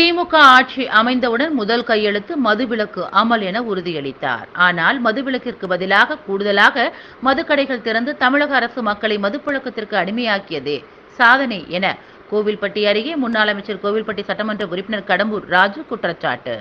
திமுக ஆட்சி அமைந்தவுடன் முதல் கையெழுத்து மதுவிலக்கு அமல் என உறுதியளித்தார். ஆனால் மதுவிலக்கிற்கு பதிலாக கூடுதலாக மதுக்கடைகள் திறந்து தமிழக அரசு மக்களை மதுப்பழக்கத்திற்கு அடிமையாக்கியதே சாதனை என கோவில்பட்டி அருகே முன்னாள் அமைச்சர் கோவில்பட்டி சட்டமன்ற உறுப்பினர் கடம்பூர் ராஜு குற்றச்சாட்டு.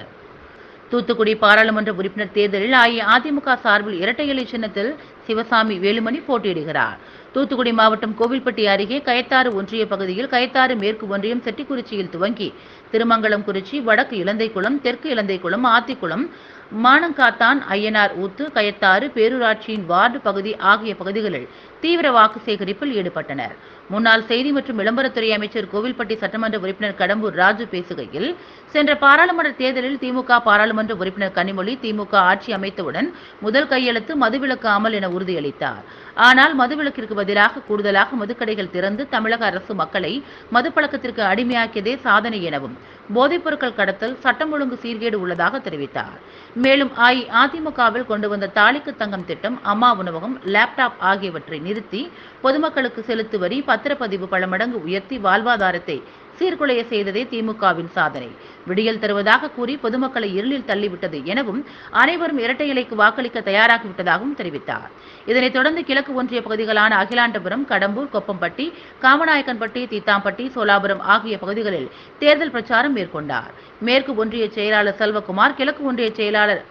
தூத்துக்குடி பாராளுமன்ற உறுப்பினர் தேர்தலில் அஇஅதிமுக சார்பில் இரட்டை இலை சின்னத்தில் சிவசாமி வேலுமணி போட்டியிடுகிறார். தூத்துக்குடி மாவட்டம் கோவில்பட்டி அருகே கயத்தாறு ஒன்றிய பகுதியில் கயத்தாறு மேற்கு ஒன்றியம் செட்டிக்குறிச்சியில் துவங்கி திருமங்கலம் குறிச்சி வடக்கு இலந்தைக்குளம் தெற்கு இலந்தைக்குளம் ஆத்திக்குளம் மானங்காத்தான் ஐயனார் ஊத்து கயத்தாறு பேரூராட்சியின் வார்டு பகுதி ஆகிய பகுதிகளில் தீவிர வாக்கு சேகரிப்பில் ஈடுபட்டனர். முன்னாள் செய்தி மற்றும் விளம்பரத்துறை அமைச்சர் கோவில்பட்டி சட்டமன்ற உறுப்பினர் கடம்பூர் ராஜு பேசுகையில் சென்ற பாராளுமன்ற தேர்தலில் திமுக பாராளுமன்ற உறுப்பினர் கனிமொழி திமுக ஆட்சி அமைத்தவுடன் முதல் கையெழுத்து மதுவிலக்கு அமல் என உறுதியளித்தார். ஆனால் மதுவிலக்கிற்கு பதிலாக கூடுதலாக மதுக்கடைகள் திறந்து தமிழக அரசு மக்களை மதுப்பழக்கத்திற்கு அடிமையாக்கியதே சாதனை எனவும் போதைப் பொருட்கள் கடத்தல் சட்டம் ஒழுங்கு சீர்கேடு உள்ளதாக தெரிவித்தார். மேலும் அஇஅதிமுகவில் கொண்டு வந்த தாலிக்கு தங்கம் திட்டம் அம்மா உணவகம் லேப்டாப் ஆகியவற்றை நிறுத்தி பொதுமக்களுக்கு செலுத்து வரி பத்திரப்பதிவு பல மடங்கு உயர்த்தி வாழ்வாதாரத்தை சீர்குலைய செய்ததே திமுகவின் சாதனை. விடியல் தருவதாக கூறி பொதுமக்களை இருளில் தள்ளிவிட்டது எனவும் அனைவரும் இரட்டை இலைக்கு வாக்களிக்க தயாராகிவிட்டதாகவும் தெரிவித்தார். இதனைத் தொடர்ந்து கிழக்கு ஒன்றிய பகுதிகளான அகிலாண்டபுரம் கடம்பூர் கொப்பம்பட்டி காமநாயக்கன்பட்டி தீத்தாம்பட்டி சோலாபுரம் ஆகிய பகுதிகளில் தேர்தல் பிரச்சாரம் மேற்கொண்டார். மேற்கு ஒன்றிய செயலாளர் செல்வகுமார் கிழக்கு ஒன்றிய செயலாளர்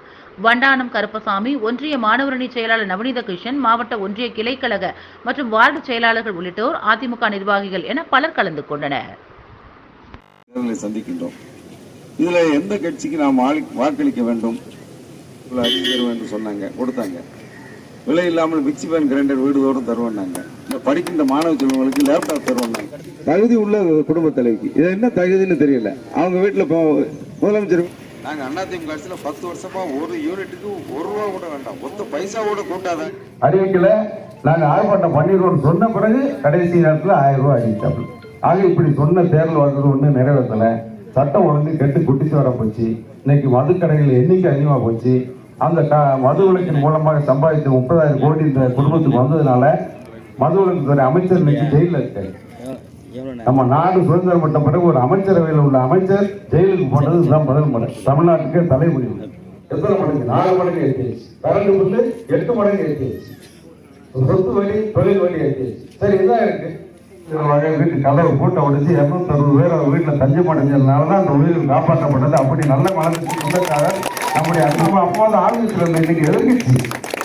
வண்டானம் கருப்பசாமி ஒன்றிய மாணவரணி செயலாளர் நவநீத கிருஷ்ணன் மாவட்ட ஒன்றிய கிளைக்கழக மற்றும் வார்டு செயலாளர்கள் உள்ளிட்டோர் அதிமுக நிர்வாகிகள் என பலர் கலந்து கொண்டனர். சந்திக்கின்றோம். இதுல எந்த கட்சிக்கு நாம் வாக்களிக்க வேண்டும்? இவ்வளவு அரிசி தருவேன் சொன்னாங்க கொடுத்தாங்க. விலை இல்லாமல் மிக்சி பேன் கிரைண்டர் வீடுதோறும் தருவேன்னாங்க இந்த படிக்கின்ற மாணவ செல்வங்களுக்கு லேப்டாப் தருவேன்னாங்க தகுதி உள்ள குடும்ப தலைவிக்கு. இது என்ன தகுதின்னு தெரியல. அவங்க வீட்டுல முதலமைச்சர் நாங்க அதிமுக அரசுல பத்து வருஷமா ஒரு யூனிட்டுக்கு ஒரு ரூபா கூட வேண்டாம். ஒத்த பைசா கூட கூட்டாத. அறிவிக்கல. நாங்க ஆர்ப்பாட்டம் பண்ணிடுவோம் சொன்ன பிறகு கடைசி நேரத்துல ஆயிரம் ரூபாய் அறிவிச்சாப்புல ஆக இப்படி சொன்ன தேர்தல் வாக்குறுதி ஒன்று நிறைவேற்றலை சட்டம் ஒழுங்கு கெட்டு குட்டிச்சு வர போச்சு. இன்னைக்கு மதுக்கடைகள் எண்ணிக்கை அதிகமாக போச்சு. அந்த க- மது விலக்கின் மூலமாக சம்பாதித்த முப்பதாயிரம் கோடி இந்த குடும்பத்துக்கு வந்ததுனால மது துறை அமைச்சர் இன்னைக்கு ஜெயிலில் இருக்காரு. நம்ம நாடு சுதந்திரம் பெற்ற பிறகு ஒரு அமைச்சரவையில் உள்ள அமைச்சர் ஜெயிலுக்கு போனது இதுதான் முதல் முறை. தமிழ்நாட்டுக்கு தலைமுடி எத்தனை மடங்கு? நாலு மடங்கு ஏற்றிடுச்சு கரண்ட் பில்லு எட்டு மடங்கு ஏற்றிடுச்சு சொத்து வழி தொழில் வழி ஏற்றிடுச்சு சரி இதான் இருக்கு. இதுல வகை வீட்டு கதவை பூட்டை உடைச்சு இரநூத்தி அறுபது பேர் அவங்க வீட்டில் தஞ்சம் அடைஞ்சதுனால தான் அந்த உயிர்கள் காப்பாற்றப்பட்டது. அப்படி நல்ல மனதுக்கு சொந்தக்காரர் நம்முடைய அம்மா அப்போ தான் ஆளுநர் இருந்த இன்னைக்கு எதிர்கட்சி.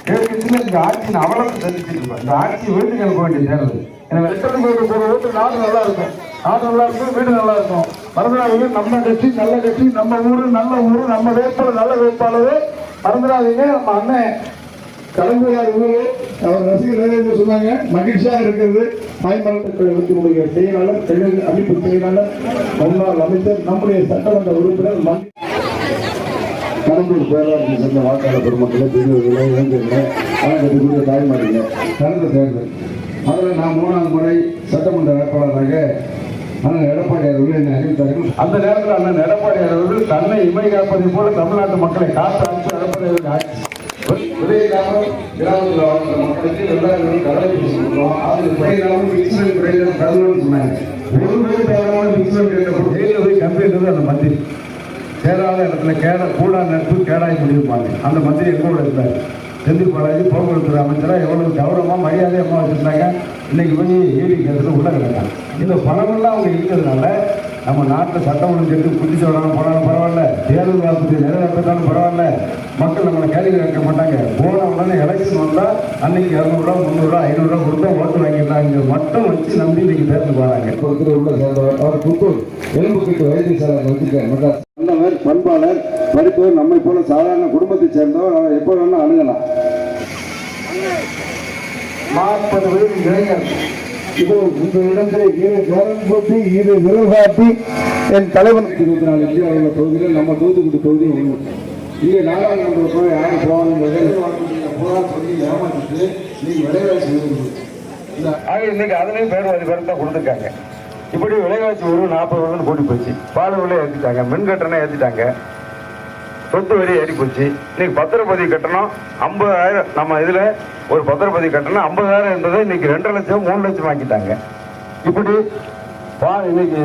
எதிர்கட்சியில் இந்த ஆட்சியின் அவலத்தை தெரிவிச்சிட்டு இருக்கோம் இந்த ஆட்சி வீட்டுக்கு எனக்கு வேண்டிய தேர்தல். எனக்கு எத்தனை பேருக்கு ஒரு ஓட்டு நாடு நல்லா இருக்கும். நாடு நல்லா இருக்கும் வீடு நல்லா இருக்கும். மறந்துடாதீங்க. நம்ம கட்சி நல்ல கட்சி நம்ம ஊர் நல்ல ஊர் நம்ம வேட்பாளர் நல்ல வேட்பாளர். மறந்துடாதீங்க. நம்ம அண்ணன் கலைஞர் உருவம் அவர் ரசிகர் என்று சொன்னாங்க. மகிழ்ச்சியாக இருக்கிறது. தாய்மலத்தினுடைய செயலாளர் தெலுங்கு அமைப்பு செயலாளர் முன்னாள் அமைச்சர் நம்முடைய சட்டமன்ற உறுப்பினர் கடம்பூர் பேராட்சி சேர்ந்த வாக்காளர் பெருமக்களே பெரியவர்களே இளைஞர்களே வழங்கக்கூடிய தாய்மார்களே கடந்த தேர்தல் அதில் நான் மூணாவது முறை சட்டமன்ற வேட்பாளராக அண்ணன் எடப்பாடி அவர்கள் என்னை அறிவித்தார்கள். அந்த நேரத்தில் அண்ணன் எடப்பாடி அவர்கள் தன்னை இமை காப்பதை போல தமிழ்நாட்டு மக்களை காத்து ஆட்சி அவர்கள் ஆட்சி. விதையில்லாமல் கிராமத்தில் வாழ்ந்த மக்களுக்கு வெள்ளாளர்கள் கடலை பேசிக்கிறோம் அது மிக்சர் சொன்னாங்க. ஒரு பேர் தேவையான மிக்சர் போய் கம்ப்ளைண்ட் அந்த மந்திரி சேராத இடத்துல கேட கூடா நட்பு கேடாய் முடியுமாங்க அந்த மந்திரி எங்களோட இருந்தார்? செந்தில் பாலாஜி போக்குவரத்து அமைச்சராக எவ்வளோ கௌரவமாக மரியாதையமா வச்சுருந்தாங்க. இன்னைக்கு போய் ஈடி கேஸில் உள்ளே கிடக்காங்க. இந்த பணமெல்லாம் அவங்க இருக்கிறதுனால நம்ம நாட்டில் சட்டம் ஒழுங்கு கெட்டு குதிச்சு வராலும் போனாலும் பரவாயில்ல. தேர்தல் வாக்குறுதி நிறைவேற்றத்தாலும் பரவாயில்ல. மக்கள் நம்மளை கேள்வி கேட்க மாட்டாங்க. போன உடனே எலெக்ஷன் வந்தா அன்னைக்கு இரநூறுவா முந்நூறுரூவா ஐநூறுரூவா கொடுத்தா ஓட்டு வாங்கிடலாங்க மட்டும் வச்சு நம்பி இன்னைக்கு தேர்தல் போறாங்க. ஒருத்தர் உள்ள சேர்ந்தவர் அவர் புத்தூர் எலும்புக்கு வைத்தியசாலை வச்சுக்க மெட்ராஸ் நல்லவர் பண்பாளர் படித்தவர் நம்மை போல சாதாரண குடும்பத்தை சேர்ந்தவர் எப்போ வேணா அணுகலாம். நாற்பது வயது இளைஞர். இதோ இந்த இடத்திலே இரு கரம் போட்டு இரு விரல் காட்டி என் தலைவன். இருபத்தி நாலு இந்தியா உள்ள தொகுதியில் நம்ம தூத்துக்குடி தொகுதி ஒன்று இங்கே நாடாளுமன்றத்தில் யாரும் யார் போவாங்க புகார் சொல்லி ஏமாற்றிட்டு நீங்க ஆக இன்னைக்கு பேர்வாதி கொடுத்துருக்காங்க. இப்படி விலைவாசி ஒரு நாற்பது வருடம் கூட்டி போச்சு. பால் விலை ஏற்றிட்டாங்க மின் கட்டணம் ஏற்றிட்டாங்க சொத்து வரி ஏறி போச்சு. இன்னைக்கு பத்திரப்பதிவு கட்டணம் ஐம்பதாயிரம். நம்ம இதில் ஒரு பத்திரப்பதிவு கட்டணம் ஐம்பதாயிரம் இருந்ததை இன்னைக்கு ரெண்டரை லட்சம் மூணு லட்சம் வாங்கிட்டாங்க. இப்படி பா இன்னைக்கு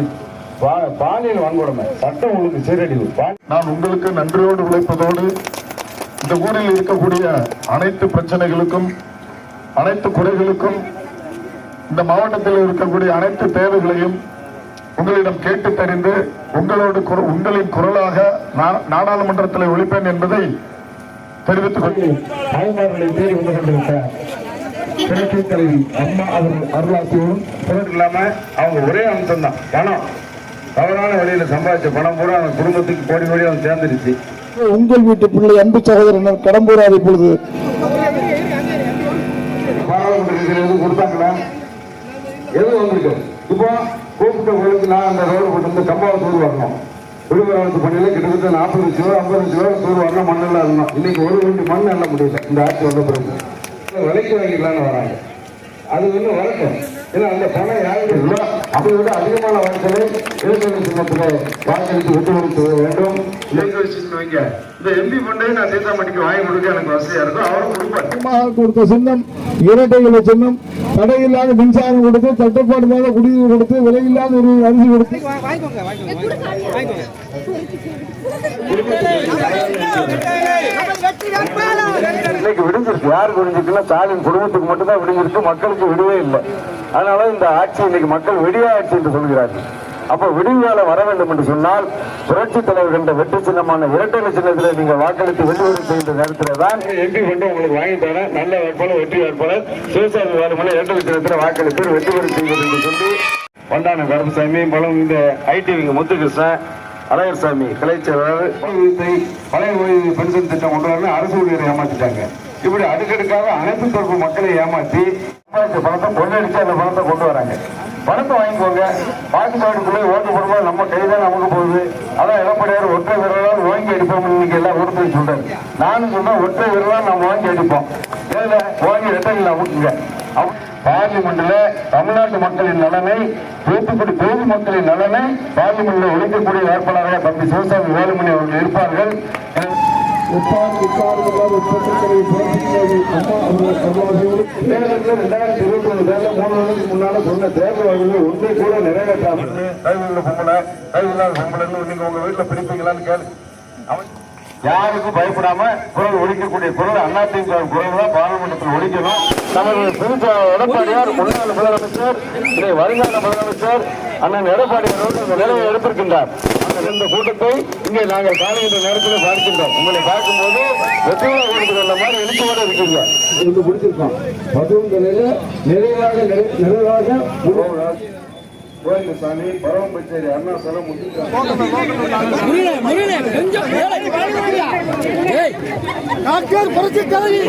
பாலியல் வன்கொடுமை சட்டம் ஒழுங்கு சீரழிவு. நான் உங்களுக்கு நன்றியோடு உழைப்பதோடு இந்த ஊரில் இருக்கக்கூடிய அனைத்து பிரச்சனைகளுக்கும் அனைத்து குறைகளுக்கும் இந்த மாவட்டத்தில் இருக்கக்கூடிய அனைத்து தேவைகளையும் உங்களிடம் கேட்டு தெரிந்து உங்களோடு உங்களின் குரலாக நாடாளுமன்றத்தில் ஒழிப்பேன் என்பதை தெரிவித்துக் கொள்கிறேன் தாய்மார்களை தேடி வந்து கொண்டிருக்கிறார். தலைவி அம்மா அவர்கள் அருளாசியோடும் இல்லாம அவங்க ஒரே அம்சம் தான் பணம். தவறான வழியில சம்பாதிச்ச பணம் பூரா அவன் குடும்பத்துக்கு கோடி கோடி அவன் சேர்ந்துருச்சு. உங்கள் வீட்டு பிள்ளை அன்பு சகோதரன் கடம்பூரார் இப்பொழுது? பாராளுமன்ற ரீதியில் எதுவும் கொடுத்தாங்களா? எதுவும் வந்திருக்கு? இப்போ கூப்பிட்ட உங்களுக்கு நான் அந்த ரோடு போட்டு வந்து கம்பாவை தூர் வரணும் விடுமுறை பணியில கிட்டத்தட்ட நாற்பது லட்சம் ரூபா ஐம்பது லட்சம் ரூபா தூர் வரணும் இருந்தோம் இன்னைக்கு ஒரு வண்டி மண் எல்லாம் முடியல. இந்த ஆட்சி வந்த பிறகு. விலைக்கு வாங்கிக்கலாம்னு வராங்க. அது வந்து வரட்டும் ஏன்னா அந்த பணம் யாருக்கு இல்லையோ அதை விட அதிகமான வழக்கலை இலக்கண சின்னத்தில் வாக்களித்து விட்டு வேண்டும். சின்னம் வைங்க இந்த எம்பி பண்ணை நான் சீதாமணிக்கு வாங்கி கொடுக்க எனக்கு வசதியா இருக்கும் அவரும் கொடுப்பாரு. அதிகமாக கொடுத்த சின்னம் இரட்டைகளை சின்னம் தடையில்லாத மின்சாரம் கொடுத்து தட்டுப்பாடு இல்லாத குடிநீர் கொடுத்து விலையில்லாத ஒரு அரிசி கொடுத்து. யார் யாருக்கு விடிஞ்சிருக்குன்னா ஸ்டாலின் குடும்பத்துக்கு மட்டும்தான் விடிஞ்சிருக்கு மக்களுக்கு விடுவே இல்லை. அதனால இந்த ஆட்சி இன்னைக்கு மக்கள் விடிய ஆட்சி என்று சொல்கிறார்கள். அப்ப விடிவால வர வேண்டும் என்று சொன்னால் புரட்சி தலைவர் என்ற வெற்றி சின்னமான இரட்டை சின்னத்தில் நீங்க வாக்களித்து வெற்றி செய்கின்ற நேரத்தில் தான் எம்பி கொண்டு உங்களுக்கு வாங்கி தரேன். நல்ல வேட்பாளர் வெற்றி வேட்பாளர். சிவசாமி வாரமலை இரட்டை சின்னத்தில் வாக்களித்து வெற்றி பெற செய்கிறது என்று சொல்லி வண்டான கருமசாமி பலம் இந்த ஐடிவிங்க முத்துகிருஷ்ணன் அழகர் சாமி கலைச்செயலாளர் பழைய ஓய்வு பென்ஷன் திட்டம் கொண்டு வரணும். அரசு ஊழியரை ஏமாற்றிட்டாங்க இப்படி அடுக்கடுக்காக அனைத்து தரப்பு மக்களை ஏமாற்றி பணத்தை கொள்ளடிச்சு அந்த பணத்தை கொண்டு வராங்க. பணத்தை வாங்கிக்கோங்க. பாட்டுப்பாடுக்குள்ளே ஓட்டு போடும்போது நம்ம கைதான் நமக்கு போகுது. அதான் எடப்பாடியார் ஒற்றை விரலால் வாங்கி அடிப்போம் இன்னைக்கு எல்லாம் கொடுத்து சொல்றாரு. நானும் சொன்னேன் ஒற்றை விரலால் நம்ம வாங்கி அடிப்போம். ஏல வாங்கி ரெட்டையில் அமுக்குங்க. பார்லிமெண்ட்ல தமிழ்நாட்டு மக்களின் நலனை தூத்துக்குடி தொகுதி மக்களின் நலனை பார்லிமெண்ட்ல ஒழிக்கக்கூடிய வேட்பாளராக தம்பி சிவசாமி வேலுமணி அவர்கள் இருப்பார்கள். அம்மா அவர்கள் தேர்தலில் ரெண்டாயிரத்தி இருபத்தி ஒன்று தேர்தல் மூணு நாளைக்கு முன்னால சொன்ன தேர்தல் வாக்குகள் கூட நிறைவேற்றாமல் கைவில்ல பொம்பளை கைவில்லாத பொம்பளைன்னு நீங்க உங்க வீட்டுல பிடிப்பீங்களான்னு கேளு அவன் யாருக்கும் பயப்படாம குரல் ஒழிக்கக்கூடிய குரல் அதிமுக குரல் தான் பாராளுமன்றத்தில் ஒழிக்கணும் நமது புதுச்சா எடப்பாடியார் முன்னாள் முதலமைச்சர் இதை வருங்கால முதலமைச்சர் அண்ணன் எடப்பாடியாரோடு இந்த நிலையை எடுத்திருக்கின்றார். இந்த கூட்டத்தை இங்கே நாங்கள் காணுகின்ற நேரத்தில் பார்க்கின்றோம். உங்களை பார்க்கும்போது வெற்றிகளை கொடுக்கிற மாதிரி எழுச்சியோடு இருக்கீங்க. இது பிடிச்சிருக்கோம் பதுவுங்களில் நிறைவாக நிறைவாக கோயிலசாமி பரவம்பச்சேரி அருணாசலம் முத்துச்சாமி டாக்டர் புரட்சி தலைவி